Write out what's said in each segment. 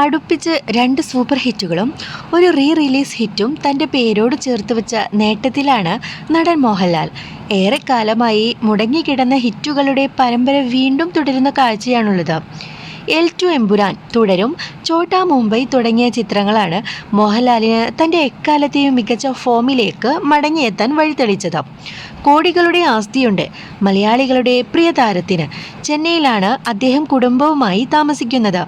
അടുപ്പിച്ച് രണ്ട് സൂപ്പർ ഹിറ്റുകളും ഒരു റീ റിലീസ് ഹിറ്റും തന്റെ പേരോട് ചേർത്ത് വെച്ച നേട്ടത്തിലാണ് നടൻ മോഹൻലാൽ. ഏറെക്കാലമായി മുടങ്ങിക്കിടന്ന ഹിറ്റുകളുടെ പരമ്പര വീണ്ടും തുടരുന്ന കാഴ്ചയാണുള്ളത്. എൽ ടു എമ്പുരാൻ തുടരും ചോട്ടാ മുംബൈ തുടങ്ങിയ ചിത്രങ്ങളാണ് മോഹൻലാലിന് തന്റെ എക്കാലത്തെയും മികച്ച ഫോമിലേക്ക് മടങ്ങിയെത്താൻ വഴിതെളിച്ചത്. കോടികളുടെ ആസ്തിയുണ്ട് മലയാളികളുടെ പ്രിയ താരത്തിന് ചെന്നൈയിലാണ് അദ്ദേഹം കുടുംബവുമായി താമസിക്കുന്നത്.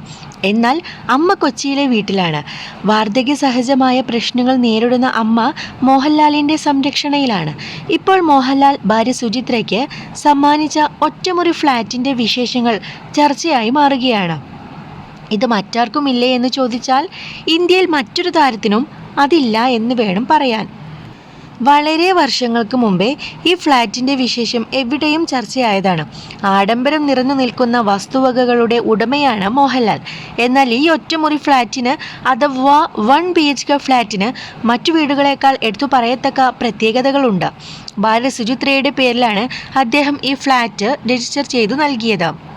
എന്നാൽ അമ്മ കൊച്ചിയിലെ വീട്ടിലാണ്. വാർദ്ധക്യ സഹജമായ പ്രശ്നങ്ങൾ നേരിടുന്ന അമ്മ മോഹൻലാലിന്റെ സംരക്ഷണയിലാണ്. ഇപ്പോൾ മോഹൻലാൽ ഭാര്യ സുചിത്രയ്ക്ക് സമ്മാനിച്ച ഒറ്റമുറി ഫ്ളാറ്റിന്റെ വിശേഷങ്ങൾ ചർച്ചയായി മാറുകയാണ്. ഇത് മറ്റാർക്കും മറ്റാർക്കുമില്ലേ എന്ന് ചോദിച്ചാൽ ഇന്ത്യയിൽ മറ്റൊരു താരത്തിനും അതില്ല എന്ന് വേണം പറയാൻ. വളരെ വർഷങ്ങൾക്ക് മുമ്പേ ഈ ഫ്ലാറ്റിന്റെ വിശേഷം എവിടെയും ചർച്ചയായതാണ്. ആഡംബരം നിറഞ്ഞു നിൽക്കുന്ന വസ്തുവകകളുടെ ഉടമയാണ് മോഹൻലാൽ. എന്നാൽ ഈ ഒറ്റമുറി ഫ്ലാറ്റിന് അഥവാ വൺ ബി എച്ച് കെ ഫ്ലാറ്റിന് മറ്റു വീടുകളേക്കാൾ എടുത്തു പറയത്തക്ക പ്രത്യേകതകളുണ്ട്. ഭാര്യ സുചിത്രയുടെ പേരിലാണ് അദ്ദേഹം ഈ ഫ്ലാറ്റ് രജിസ്റ്റർ ചെയ്തു നൽകിയത്.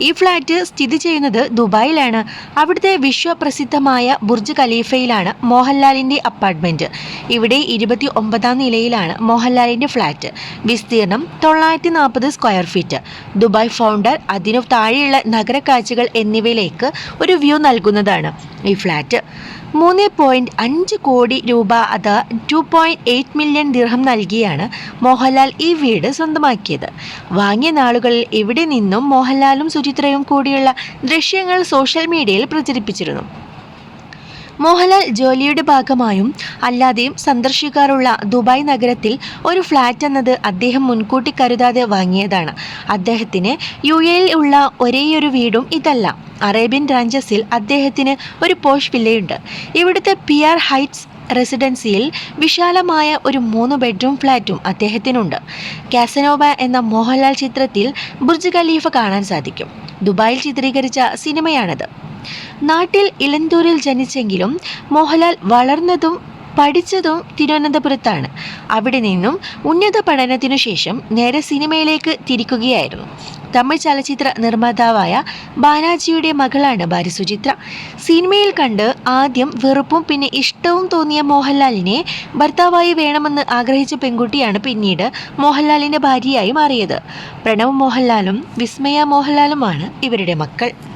ഈ ഫ്ലാറ്റ് സ്ഥിതി ചെയ്യുന്നത് ദുബായിലാണ്. അവിടുത്തെ വിശ്വപ്രസിദ്ധമായ ബുർജ് ഖലീഫയിലാണ് മോഹൻലാലിന്റെ അപ്പാർട്ട്മെന്റ് ഇവിടെ ഇരുപത്തി ഒമ്പതാം നിലയിലാണ് മോഹൻലാലിന്റെ ഫ്ളാറ്റ്. വിസ്തീർണം തൊള്ളായിരത്തി നാൽപ്പത് സ്ക്വയർ ഫീറ്റ്. ദുബായ് ഫൗണ്ടർ അതിനു താഴെയുള്ള നഗരക്കാഴ്ചകൾ എന്നിവയിലേക്ക് ഒരു വ്യൂ നൽകുന്നതാണ് ഈ ഫ്ലാറ്റ് മൂന്ന് പോയിന്റ് അഞ്ച് കോടി രൂപ അത് ടു പോയിന്റ് എയ്റ്റ് മില്യൺ ദിർഹം നൽകിയാണ് മോഹൻലാൽ ഈ വീട് സ്വന്തമാക്കിയത്. വാങ്ങിയ നാളുകളിൽ ഇവിടെ നിന്നും മോഹൻലാലും സുചിത്രയും കൂടിയുള്ള ദൃശ്യങ്ങൾ സോഷ്യൽ മീഡിയയിൽ പ്രചരിപ്പിച്ചിരുന്നു. മോഹൻലാൽ ജോലിയുടെ ഭാഗമായും അല്ലാതെയും സന്ദർശിക്കാറുള്ള ദുബായ് നഗരത്തിൽ ഒരു ഫ്ലാറ്റ് എന്നത് അദ്ദേഹം മുൻകൂട്ടി കരുതാതെ വാങ്ങിയതാണ്. അദ്ദേഹത്തിന് യു എയിൽ ഉള്ള ഒരേയൊരു വീടും ഇതല്ല. അറേബ്യൻ രാഞ്ചസിൽ അദ്ദേഹത്തിന് ഒരു പോഷ് വില്ലയുണ്ട്. ഇവിടുത്തെ പി ആർ ഹൈറ്റ്സ് റെസിഡൻസിയിൽ വിശാലമായ ഒരു മൂന്ന് ബെഡ്റൂം ഫ്ലാറ്റും അദ്ദേഹത്തിനുണ്ട്. കാസനോബ എന്ന മോഹൻലാൽ ചിത്രത്തിൽ ബുർജ് ഖലീഫ കാണാൻ സാധിക്കും. ദുബായിൽ ചിത്രീകരിച്ച സിനിമയാണത്. നാട്ടിൽ ഇലന്തൂരിൽ ജനിച്ചെങ്കിലും മോഹൻലാൽ വളർന്നതും പഠിച്ചതും തിരുവനന്തപുരത്താണ്. അവിടെ നിന്നും ഉന്നത പഠനത്തിനു ശേഷം നേരെ സിനിമയിലേക്ക് തിരിക്കുകയായിരുന്നു. തമിഴ് ചലച്ചിത്ര നിർമ്മാതാവായ ബാനാജിയുടെ മകളാണ് ഭാര്യ സിനിമയിൽ കണ്ട് ആദ്യം വെറുപ്പും പിന്നെ ഇഷ്ടവും തോന്നിയ മോഹൻലാലിനെ ഭർത്താവായി വേണമെന്ന് ആഗ്രഹിച്ച പെൺകുട്ടിയാണ് പിന്നീട് മോഹൻലാലിന്റെ ഭാര്യയായി മാറിയത്. പ്രണവ് മോഹൻലാലും വിസ്മയ മോഹൻലാലുമാണ് ഇവരുടെ മക്കൾ.